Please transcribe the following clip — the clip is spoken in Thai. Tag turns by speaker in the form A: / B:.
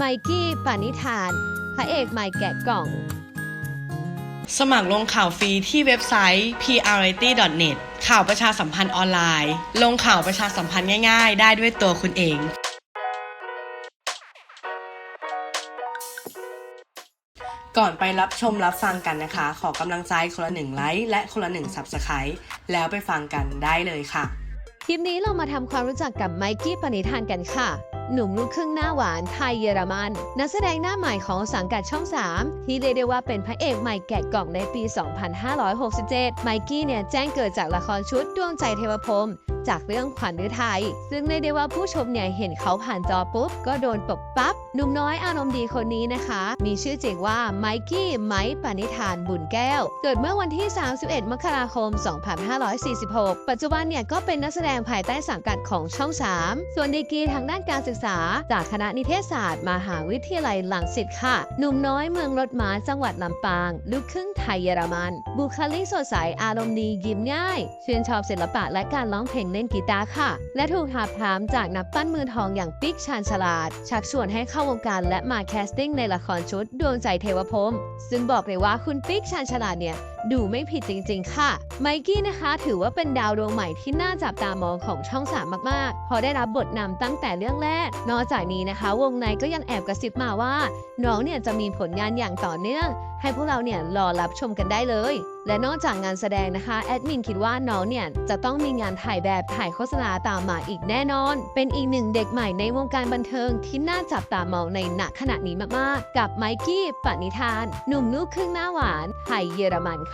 A: ไมกี้ปานิธาน พระเอกใหม่แกะกล่อง
B: สมัครลงข่าวฟรีที่เว็บไซต์ prrity.net ข่าวประชาสัมพันธ์ออนไลน์ ลงข่าวประชาสัมพันธ์ง่ายๆ ได้ด้วยตัวคุณเองก่อนไปรับชมรับฟังกันนะคะ ขอกำลังใจคนละหนึ่งไลค์และคนละหนึ่ง Subscribe แล้วไปฟังกันได้เลยค่ะ
A: คลิปนี้เรามาทำความรู้จักกับไมกี้ปณิธานกันค่ะ หนุ่มลูกครึ่งหน้าหวานไทยเยอรมัน นักแสดงหน้าใหม่ของสังกัดช่อง 3 ที่เรียกได้ว่าเป็นพระเอกใหม่แกะกล่องในปี 2567 ไมกี้เนี่ยแจ้งเกิดจากละครชุดดวงใจเทวพรม จากเรื่องขวัญฤทัยซึ่งเรียกได้ว่าผู้ชมเนี่ยเห็นเขาผ่านจอปุ๊บ ก็โดนตบปั๊บหนุ่มน้อยอารมณ์ดีคนนี้นะคะ มีชื่อจริงว่าไมกี้ไมค์ปณิธานบุญแก้ว เกิดเมื่อวันที่ 31 มกราคม 2546 ปัจจุบันเนี่ยก็เป็นนักแสดงภายใต้สังกัดของช่อง 3 ส่วนดีกรีทางด้านการศึกษา จากคณะนิเทศศาสตร์มหาวิทยาลัยลังสิตค่ะ หนุ่มน้อยเมืองรถม้าจังหวัดลำปาง ลูกครึ่งไทยเยอรมัน บุคลิกสดใสอารมณ์ดียิ้มง่ายชื่นชอบศิลปะและการร้องเพลงเล่นกีตาร์ค่ะ และถูกถามถามจากนักปั้นมือทองอย่างปิ๊กชานฉลาด ชักชวนให้เข้าวงการและมาแคสติ้งในละครชุดดวงใจเทวพรมซึ่งบอกเลยว่าคุณปิ๊กชานฉลาดเนี่ย ดูไม่ผิดจริง ๆ ค่ะ ไมกี้นะคะถือว่าเป็นดาวดวงใหม่ที่น่าจับตามองของช่อง3มมากๆ พอได้รับบทนำตั้งแต่เรื่องแรก นอกจากนี้นะคะ วงในก็ยังแอบกระซิบมาว่า น้องเนี่ยจะมีผลงานอย่างต่อเนื่อง ให้พวกเราเนี่ยรอรับชมกันได้เลย และนอกจากงานแสดงนะคะแอดมินคิดว่าน้องเนี่ยจะต้องมีงานถ่ายแบบถ่ายโฆษณาตามมาอีกแน่นอน เป็นอีกหนึ่งเด็กใหม่ในวงการบันเทิงที่น่าจับตามองในณขณะนี้มากๆ กับไมกี้ปณิธาน หนุ่มลูกครึ่งหน้าหวานไทยเยอรมัน